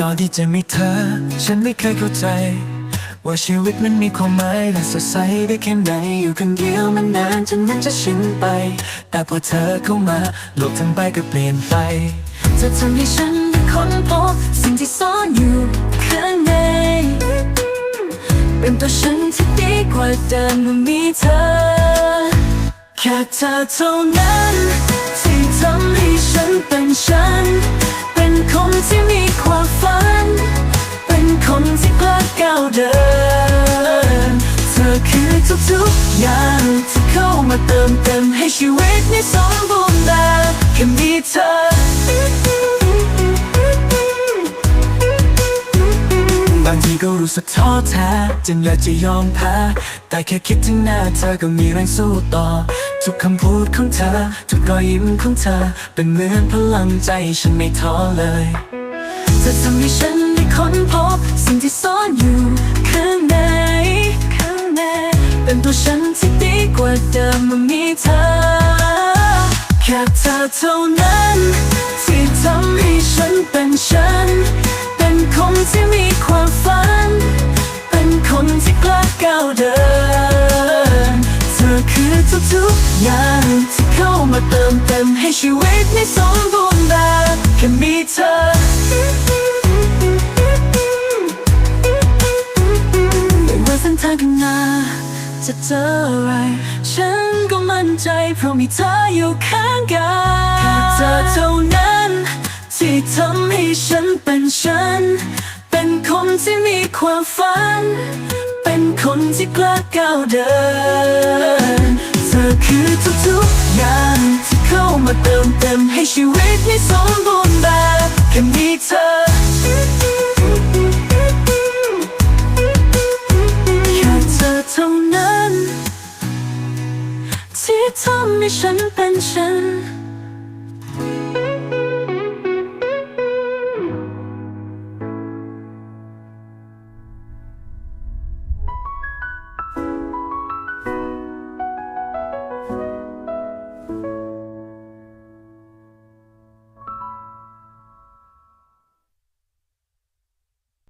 ก่อนที่จะมีเธอ ฉันไม่เคยเข้าใจ ว่าชีวิตมันมีความหมายและสดใสได้แค่ไหนอยู่คนเดียวมันนานจนมันจะชินไป แต่พอเธอเข้ามาโลกทั้งใบก็เปลี่ยนไปจะทำให้ฉันได้ค้นพบสิ่งที่ซ่อนอยู่ข้างในเป็นตัวฉันที่ดีกว่าเดิมเมื่อมีเธอ แค่เธอเท่านั้น ที่ทำให้ฉันเป็นฉัน ทุกๆอย่างที่เข้ามาเติมเต็มให้ชีวิตนี้สมบูรณ์แบบแค่มีเธอบางทีก็รู้สึกท้อแท้จนอยากจะยอมแพ้แต่แค่คิดถึงหน้าเธอก็มีแรงสู้ต่อ ทุกคำพูดของเธอ ทุกรอยยิ้มของเธอ เป็นเหมือนพลังใจฉันไม่ท้อเลยจะทำให้ฉันได้ค้นพบสิ่งที่ซ่อนอยู่ข้างในข้างใน เป็นตัวฉันที่ดีกว่าเดิมเมื่อมีเธอ แค่เธอเท่านั้น ที่ทำให้ฉันเป็นฉัน เป็นคนที่มีความฝัน เป็นคนที่กล้าก้าวเดิน เธอคือทุกๆอย่างที่เข้ามาเติมเต็มให้ชีวิตนี้สมบูรณ์แบบแค่มีเธอไม่ว่าเส้นทางข้างหน้า จะเจออะไร ฉันก็มั่นใจเพราะมีเธออยู่ข้างกาแค่เธอเท่านั้น ที่ทำให้ฉันเป็นฉัน เป็นคนที่มีความฝัน เป็นคนที่กล้าก้าวเดิน เธอคือทุกๆอย่างที่เข้ามาเติมเต็มให้ชีวิตนี้สมบูรณ์แบบแค่มีเธอ ที่ทำให้ฉันเป็นฉัน